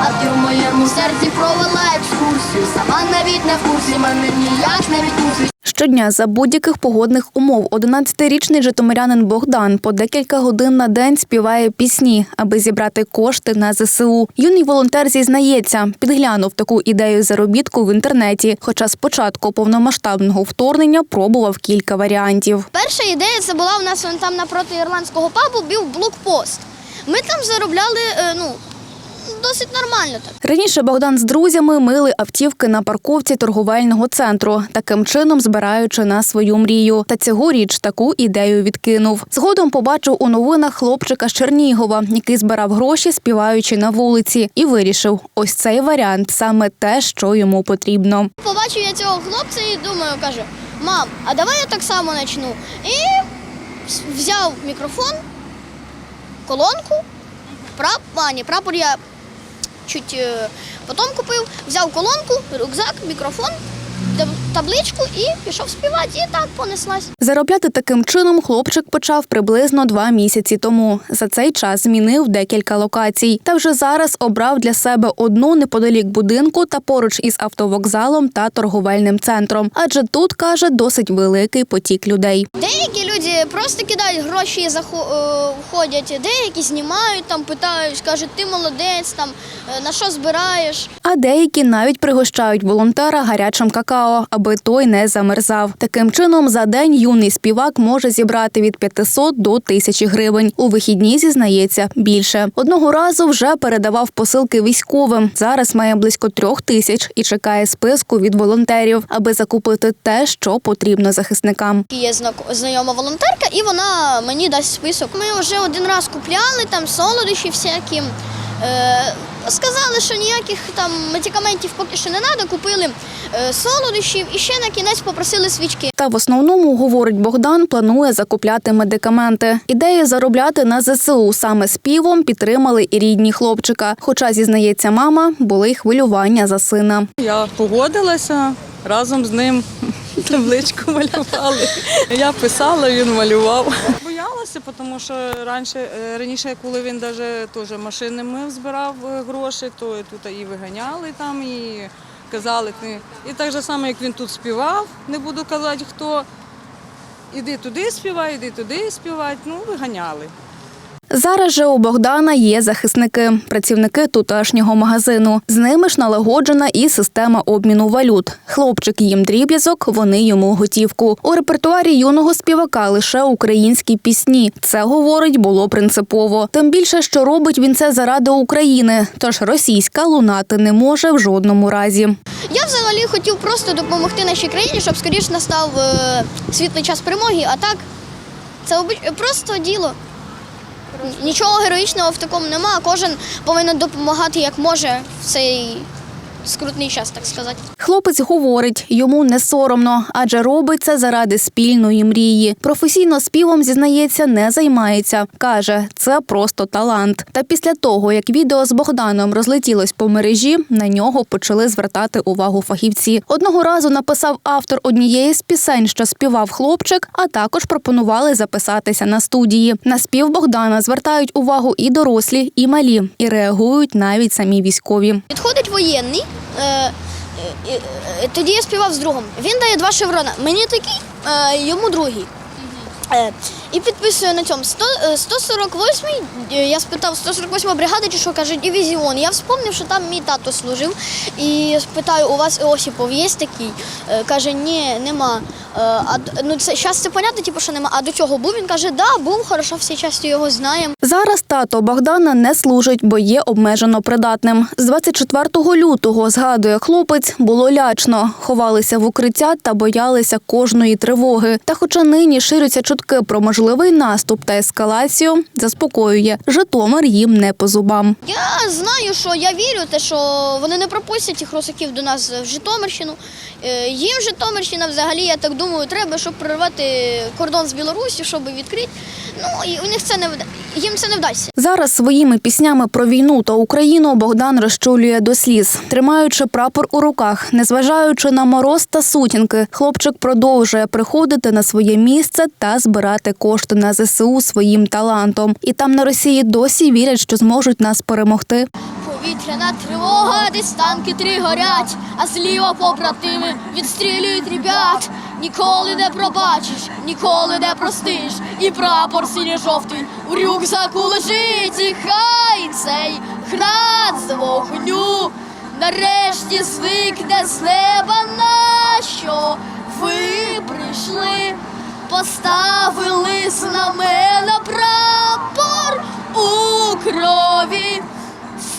А ти в моєму серці провела екскурсію. Сама навіть не в курсі, мене ніяк не відпустиш. Щодня за будь-яких погодних умов 11-річний житомирянин Богдан по декілька годин на день співає пісні, аби зібрати кошти на ЗСУ. Юний волонтер зізнається, підглянув таку ідею заробітку в інтернеті. Хоча з початку повномасштабного вторгнення пробував кілька варіантів. Перша ідея це була у нас вон там напроти ірландського пабу був блокпост. Ми там заробляли е, ну, досить нормально так. Раніше Богдан з друзями мили автівки на парковці торговельного центру, таким чином збираючи на свою мрію. Та цьогоріч таку ідею відкинув. Згодом побачив у новинах хлопчика з Чернігова, який збирав гроші, співаючи на вулиці, і вирішив: ось цей варіант саме те, що йому потрібно. Побачив я цього хлопця і думаю, кажу, мам, а давай я так само почну. І взяв мікрофон, колонку, прап... а, ні, прапор я чуть потом потім купив, взяв колонку, рюкзак, мікрофон, табличку і пішов співати. І так понеслась. Заробляти таким чином хлопчик почав приблизно два місяці тому. За цей час змінив декілька локацій. Та вже зараз обрав для себе одну неподалік будинку та поруч із автовокзалом та торговельним центром. Адже тут каже досить великий потік людей. Деякі люди просто кидають гроші і захо- е, деякі знімають, там питають, кажуть, ти молодець, там е, на що збираєш. А деякі навіть пригощають волонтера гарячим какао, аби той не замерзав. Таким чином, за день юний співак може зібрати від 500 до 1000 гривень. У вихідні зізнається більше. Одного разу вже передавав посилки військовим. Зараз має близько трьох тисяч і чекає списку від волонтерів, аби закупити те, що потрібно захисникам. Є знайома волонтерка, і вона мені дасть список. Ми вже один раз купляли там солодощі всякі. Е, сказали, що ніяких там медикаментів поки що не треба. Купили е, солодощів і ще на кінець попросили свічки. Та в основному, говорить Богдан, планує закупляти медикаменти. Ідеї заробляти на ЗСУ саме співом підтримали і рідні хлопчика. Хоча, зізнається мама, були й хвилювання за сина. Я погодилася разом з ним табличку малювали. Я писала, він малював. Тому що раніше, е, раніше, коли він навіть теж машини мив, збирав е, гроші, то тут і виганяли там, і казали. І так же само, як він тут співав, не буду казати хто. Іди туди співай, іди туди співай. Ну, виганяли. Зараз же у Богдана є захисники, працівники тутешнього магазину. З ними ж налагоджена і система обміну валют. Хлопчик їм дріб'язок, вони йому готівку. У репертуарі юного співака лише українські пісні. Це говорить було принципово. Тим більше, що робить він це заради України. Тож російська лунати не може в жодному разі. Я взагалі хотів просто допомогти нашій країні, щоб скоріш настав е, світлий час перемоги, а так це просто діло. Нічого героїчного в такому нема. Кожен повинен допомагати як може в цей скрутний час, так сказати. Хлопець говорить, йому не соромно, адже робить це заради спільної мрії. Професійно співом зізнається, не займається. каже, це просто талант. Та після того, як відео з Богданом розлетілось по мережі, на нього почали звертати увагу фахівці. Одного разу написав автор однієї з пісень, що співав хлопчик, а також пропонували записатися на студії. На спів Богдана звертають увагу і дорослі, і малі, і реагують навіть самі військові. Підходить воєнний. Е, е, е, тоді я співав з другом. Він дає два шеврона. Мені такий, йому другий. Е, і підписує на цьому 100, е, 148-й, е, я спитав 148 бригада чи що каже дивізіон. Я вспомнив, що там мій тато служив. І спитаю, у вас Осіпов є такий? Е, Каже, ні, нема. Е, А ну це зараз це понятно, типу, що нема. А до цього був. Він каже, да, був, хорошо, всі часто його знаємо. Зараз тато Богдана не служить, бо є обмежено придатним. З 24 лютого, згадує хлопець, було лячно. Ховалися в укриття та боялися кожної тривоги. Та хоча нині ширяться чутки про можливий наступ та ескалацію, заспокоює, Житомир їм не по зубам. Я знаю, що я вірю, те, що вони не пропустять їх русаків до нас в Житомирщину. Е, Їм Житомирщина взагалі, я так думаю, треба, щоб прорвати кордон з Білорусі, щоб відкрити. Ну і у них це не вда... їм це не вдасться. Зараз своїми піснями про війну та Україну Богдан розчулює до сліз, тримаючи прапор у руках, незважаючи на мороз та сутінки, хлопчик продовжує приходити на своє місце та збирати кошти на ЗСУ своїм талантом. І там на Росії досі вірять, що зможуть нас перемогти. Повітряна тривога, десь танки три горять, а зліва побратими відстрілюють ребят. Ніколи не пробачиш, ніколи не простиш, і прапор синьо-жовтий у рюкзаку лежить, і хай цей град з вогню нарешті звикне з неба на що ви прийшли, поставили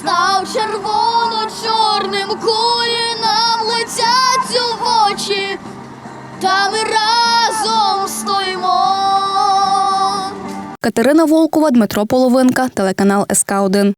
став червоно-чорним кулі нам летять у очі, та ми разом стоїмо. Катерина Волкова, Дмитро Половинка, телеканал СК 1